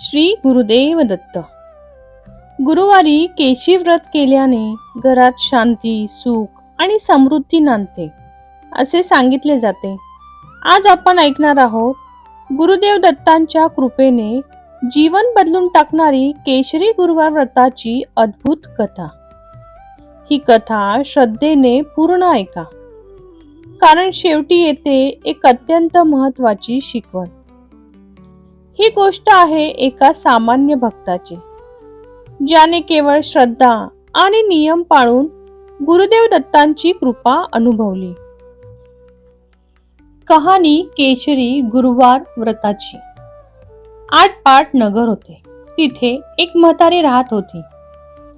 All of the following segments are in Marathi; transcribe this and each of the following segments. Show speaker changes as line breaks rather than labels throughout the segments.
श्री गुरुदेव दत्त. गुरुवारी केशी व्रत केल्याने घरात शांती सुख आणि समृद्धी नांदते असे सांगितले जाते. आज आपण ऐकणार आहोत गुरुदेव दत्तांच्या कृपेने जीवन बदलून टाकणारी केशरी गुरुवार व्रताची अद्भुत कथा. ही कथा श्रद्धेने पूर्ण ऐका. कारण शेवटी येते एक अत्यंत महत्वाची शिकवण. ही गोष्ट आहे एका सामान्य भक्ताची ज्याने केवळ श्रद्धा आणि नियम पाळून गुरुदेव दत्तांची कृपा अनुभवली. कहाणी केशरी गुरुवार व्रताची. आठ पाट नगर होते. तिथे एक म्हातारी राहत होती.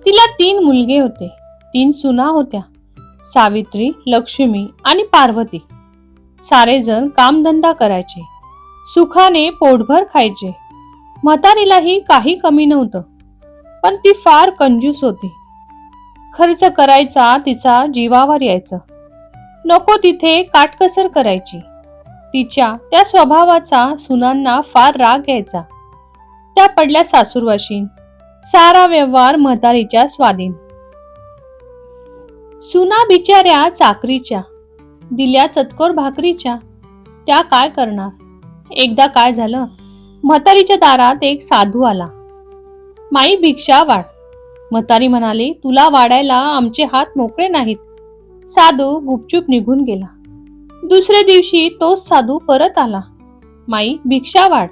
तिला तीन मुलगे होते. तीन सुना होत्या. सावित्री लक्ष्मी आणि पार्वती. सारेजण कामधंदा करायचे. सुखाने पोटभर खायचे. म्हातारीलाही काही कमी नव्हतं पण ती फार कंजूस होती. खर्च करायचा तिचा जीवावर यायचं. नको तिथे काटकसर करायची. तिच्या त्या स्वभावाचा सुनांना फार राग यायचा. त्या पडल्या सासूरवाशीन सारा व्यवहार म्हातारीच्या स्वाधीन. सुना बिचाऱ्या चाकरीच्या दिल्या चतकोर भाकरीच्या त्या काय करणार? एकदा काय झालं? म्हातारीच्या दारात एक साधू आला. माई भिक्षा वाढ. म्हातारी म्हणाली तुला वाढायला आमचे हात मोकळे नाहीत. साधू गुपचूप निघून गेला. दुसऱ्या दिवशी तोच साधू परत आला. माई भिक्षा वाढ.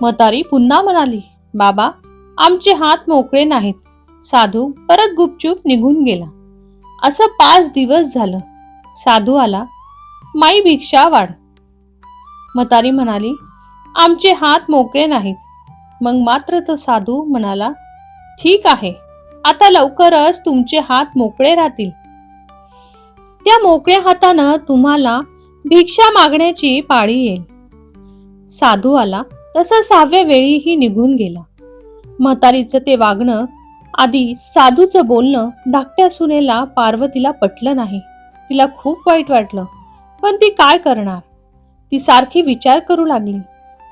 म्हातारी पुन्हा म्हणाली बाबा आमचे हात मोकळे नाहीत. साधू परत गुपचूप निघून गेला. असं पाच दिवस झालं. साधू आला माई भिक्षा वाढ. म्हातारी म्हणाली आमचे हात मोकळे नाहीत. मग मात्र तो साधू म्हणाला ठीक आहे आता लवकरच तुमचे हात मोकळे राहतील. त्या मोकळ्या हातानं तुम्हाला भिक्षा मागण्याची पाळी येईल. साधू आला तसा सहाव्या वेळीही निघून गेला. म्हातारीचं ते वागणं आधी साधूचं बोलणं धाकट्या सुनेला पार्वतीला पटलं नाही. तिला खूप वाईट वाटलं पण ती काय करणार? ती सारखी विचार करू लागली.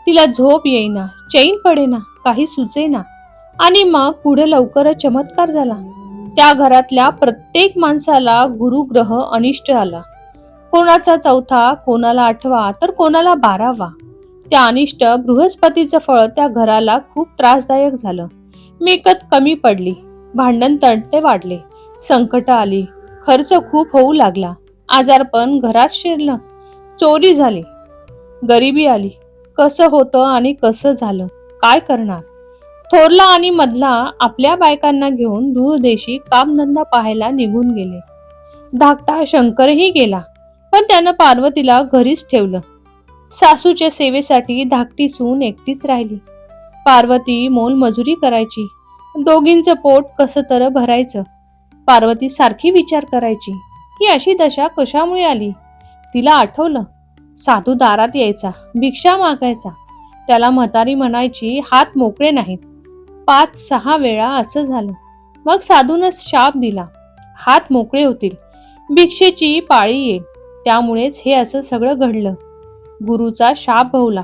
तिला झोप येईना चैन पडेना काही सुचेना. आणि मग पुढे लवकरच चमत्कार झाला. त्या घरातल्या प्रत्येक माणसाला गुरुग्रह अनिष्ट आला. कोणाचा चौथा कोणाला आठवा तर कोणाला बारावा. त्या अनिष्ट बृहस्पतीचं फळ त्या घराला खूप त्रासदायक झालं. मिळकत कमी पडली. भांडण तणते वाढले. संकट आली. खर्च खूप होऊ लागला. आजारपण घरात शिरलं. चोरी झाली. गरिबी आली. कसं होतं आणि कसं झालं? काय करणार? थोरला आणि मधला आपल्या बायकांना घेऊन दूरदेशी कामधंदा पाहायला निघून गेले. धाकटा शंकरही गेला पण त्यानं पार्वतीला घरीच ठेवलं. सासूच्या सेवेसाठी धाकटी सून एकटीच राहिली. पार्वती मोलमजुरी करायची. दोघींचं पोट कसं तर भरायचं. पार्वती सारखी विचार करायची. ही अशी दशा कशामुळे आली? तिला आठवलं साधू दारात यायचा भिक्षा मागायचा. त्याला म्हातारी म्हणायची हात मोकळे नाहीत. पाच सहा वेळा असं झालं. मग साधूनच शाप दिला. हात मोकळे होतील. भिक्षेची पाळी येईल. त्यामुळेच हे असं सगळं घडलं. गुरुचा शाप भवला.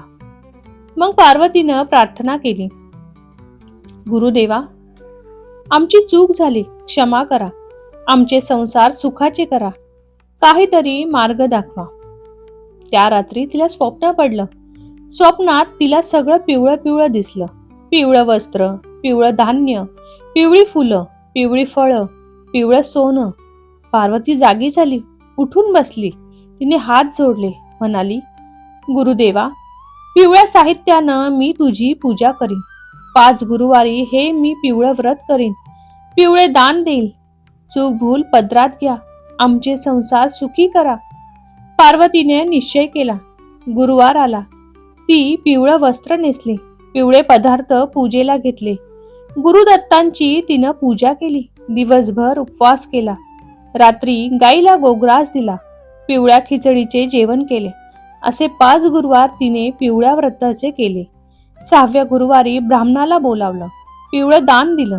मग पार्वतीनं प्रार्थना केली. गुरुदेवा आमची चूक झाली. क्षमा करा. आमचे संसार सुखाचे करा. काहीतरी मार्ग दाखवा. त्या रात्री तिला स्वप्न पडलं. स्वप्नात तिला सगळं पिवळं पिवळं दिसलं. पिवळं वस्त्र पिवळं धान्य पिवळी फुलं पिवळी फळं पिवळं सोनं. पार्वती जागी झाली. उठून बसली. तिने हात जोडले. म्हणाली गुरुदेवा पिवळ्या साहित्यानं मी तुझी पूजा करीन. पाच गुरुवारी हे मी पिवळं व्रत करीन. पिवळे दान देईल. चूक भूल पदरात घ्या. आमचे संसार सुखी करा. पार्वतीने निश्चय केला. गुरुवार आला. ती पिवळं वस्त्र नेसले. पिवळे पदार्थ पूजेला घेतले. गुरुदत्तांची तिनं पूजा केली. दिवसभर उपवास केला. रात्री गाईला गोग्रास दिला. पिवळ्या खिचडीचे जेवण केले. असे पाच गुरुवार तिने पिवळ्या व्रताचे केले. सहाव्या गुरुवारी ब्राह्मणाला बोलावलं. पिवळं दान दिलं.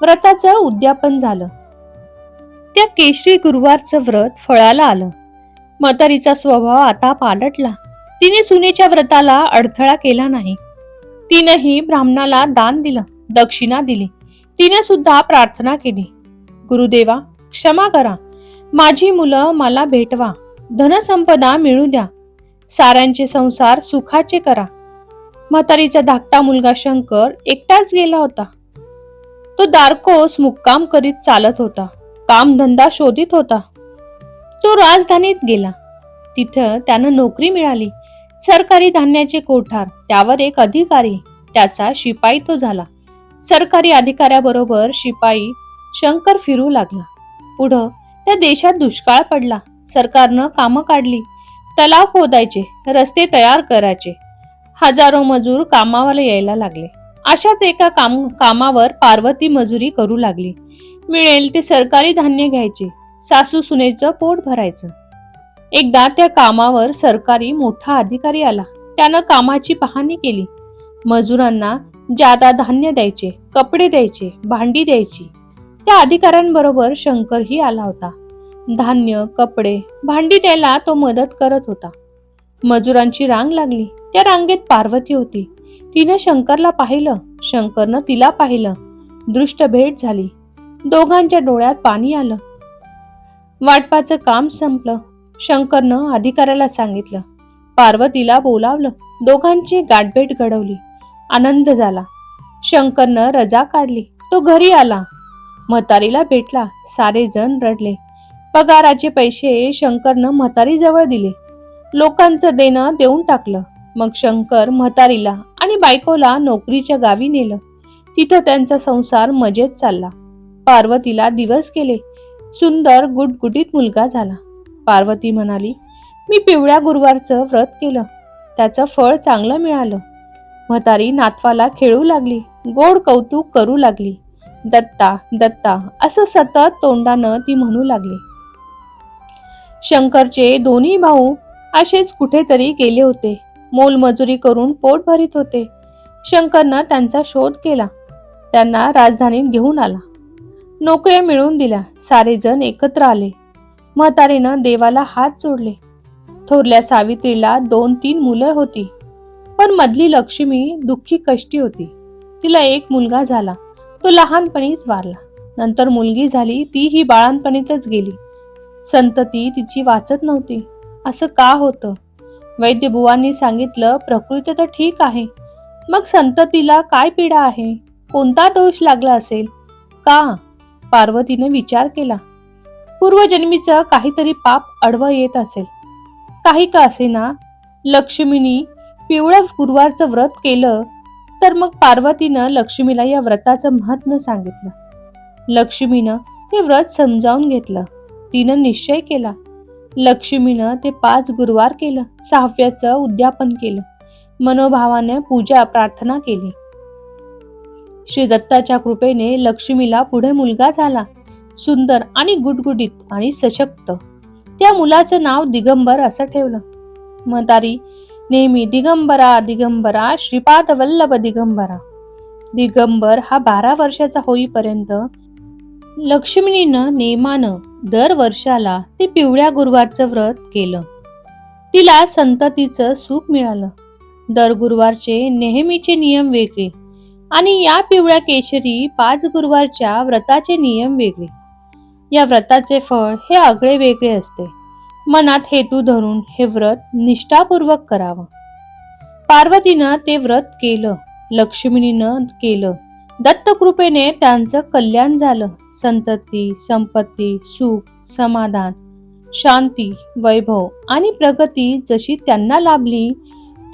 व्रताचं उद्यापन झालं. त्या केशरी गुरुवारचं व्रत फळाला आलं. म्हातारीचा स्वभाव आता पालटला. तिने सुनेच्या व्रताला अडथळा केला नाही. तिनंही ब्राह्मणाला दान दिलं दक्षिणा दिली. तिने सुद्धा प्रार्थना केली. गुरुदेवा क्षमा करा. माझी मुलं मला भेटवा. धनसंपदा मिळू द्या. साऱ्यांचे संसार सुखाचे करा. म्हातारीचा धाकटा मुलगा शंकर एकटाच गेला होता. तो दारकोस मुक्काम करीत चालत होता. कामधंदा शोधित होता. तो राजधानीत गेला. तिथं त्यानं नोकरी मिळाली. सरकारी धान्याचे कोठार त्यावर एक अधिकारी त्याचा शिपाई तो झाला. सरकारी अधिकाऱ्याबरोबर शिपाई शंकर फिरू लागला. पुढं त्या देशात दुष्काळ पडला. सरकारनं कामं काढली. तलाव खोदायचे रस्ते तयार करायचे. हजारो मजूर कामावर यायला लागले. अशाच एका काम कामावर पार्वती मजुरी करू लागली. मिळेल ते सरकारी धान्य घ्यायचे. सासू सुनेचं पोट भरायचं. एकदा त्या कामावर सरकारी मोठा अधिकारी आला. त्यानं कामाची पाहणी केली. मजुरांना जादा धान्य द्यायचे कपडे द्यायचे भांडी द्यायची त्या अधिकाऱ्यांबरोबर शंकरही आला होता. धान्य कपडे भांडी द्यायला तो मदत करत होता. मजुरांची रांग लागली. त्या रांगेत पार्वती होती. तिने शंकरला पाहिलं. शंकरनं तिला पाहिलं. दृष्ट भेट झाली. दोघांच्या डोळ्यात पाणी आलं. वाटपाचं काम संपलं. शंकरनं अधिकाऱ्याला सांगितलं. पार्वतीला बोलावलं. दोघांची गाठभेट घडवली. आनंद झाला. शंकरनं रजा काढली. तो घरी आला. म्हातारीला भेटला. सारे जण रडले. पगाराचे पैसे शंकरनं म्हातारीजवळ दिले. लोकांचं देणं देऊन टाकलं. मग शंकर म्हातारीला आणि बायकोला नोकरीच्या गावी नेलं. तिथं त्यांचा संसार मजेत चालला. पार्वतीला दिवस गेले. सुंदर गुटगुटीत मुलगा झाला. पार्वती म्हणाली मी पिवळ्या गुरुवारचं व्रत केलं. त्याचं फळ चांगलं मिळालं. म्हातारी नातवाला खेळू लागली. गोड कौतुक करू लागली. दत्ता दत्ता असं सतत तोंडानं ती म्हणू लागली. शंकरचे दोन्ही भाऊ असेच कुठेतरी गेले होते. मोलमजुरी करून पोट भरीत होते. शंकरनं त्यांचा शोध केला. त्यांना राजधानीत घेऊन आला. नोकऱ्या मिळवून दिल्या. सारे जण एकत्र आले. म्हातारीनं देवाला हात जोडले. थोरल्या सावित्रीला दोन तीन मुलं होती. पण मधली लक्ष्मी दुःखी कष्टी होती. तिला एक मुलगा झाला. तो लहानपणीच वारला. नंतर मुलगी झाली ती ही बाळांपणीतच गेली. संतती तिची वाचत नव्हती. असं का होतं? वैद्यबुवांनी सांगितलं प्रकृती तर ठीक आहे. मग संततीला काय पीडा आहे? कोणता दोष लागला असेल? का? पार्वतीने विचार केला. पूर्वजन्मीचं काहीतरी पाप अडवं येत असेल. काही का असेना लक्ष्मीनी पिवळं गुरुवारचं व्रत केलं तर मग पार्वतीनं लक्ष्मीला या व्रताचं महत्त्व सांगितलं. लक्ष्मीनं ते व्रत समजावून घेतलं. तिनं निश्चय केला. लक्ष्मीनं ते पाच गुरुवार केलं सहाव्याचं उद्यापन केलं. मनोभावाने पूजा प्रार्थना केली. श्री दत्ताच्या कृपेने लक्ष्मीला पुढे मुलगा झाला. सुंदर आणि गुटगुटीत आणि सशक्त. त्या मुलाचं नाव दिगंबर असं ठेवलं. मदारी नेहमी दिगंबरा दिगंबरा श्रीपाद वल्लभ दिगंबरा. दिगंबर हा बारा वर्षाचा होईपर्यंत लक्ष्मीनं नेमानं दर वर्षाला ते पिवळ्या गुरुवारचं व्रत केलं. तिला संततीचं सुख मिळालं. दर गुरुवारचे नेहमीचे नियम वेगळे. आणि या पिवळ्या केशरी पाच गुरुवारच्या व्रताचे नियम वेगळे. या व्रताचे फळ हे आगळे वेगळे असते. मनात हेतू धरून हे व्रत निष्ठापूर्वक करावं. पार्वतीनं ते व्रत केलं लक्ष्मीनं केलं दत्तकृपेने त्यांचं कल्याण झालं संतती संपत्ती सुख समाधान शांती वैभव आणि प्रगती जशी त्यांना लाभली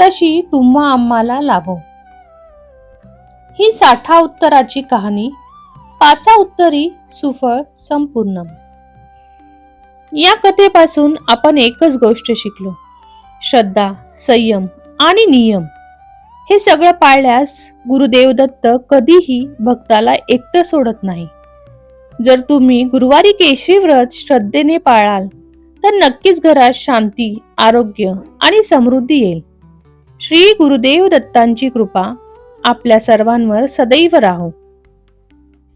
तशी तुम्हा आम्हाला लाभो. ही साठा उत्तराची कहाणी. पाचा उत्तरी सुफळ संपूर्ण. या कथेपासून आपण एकच गोष्ट शिकलो. श्रद्धा संयम आणि नियम. हे सगळं पाळल्यास गुरुदेव दत्त कधीही भक्ताला एकटं सोडत नाही. जर तुम्ही गुरुवारी केशरी व्रत श्रद्धेने पाळाल तर नक्कीच घरात शांती आरोग्य आणि समृद्धी येईल. श्री गुरुदेव दत्तांची कृपा आपल्या सर्वांवर सदैव राहो.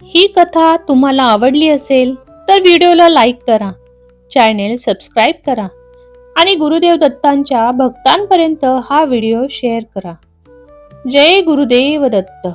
ही कथा तुम्हाला आवडली असेल तर व्हिडिओला लाईक करा. चॅनेल सबस्क्राईब करा. आणि गुरुदेव दत्तांच्या भक्तांपर्यंत हा व्हिडिओ शेअर करा. जय गुरुदेव दत्त.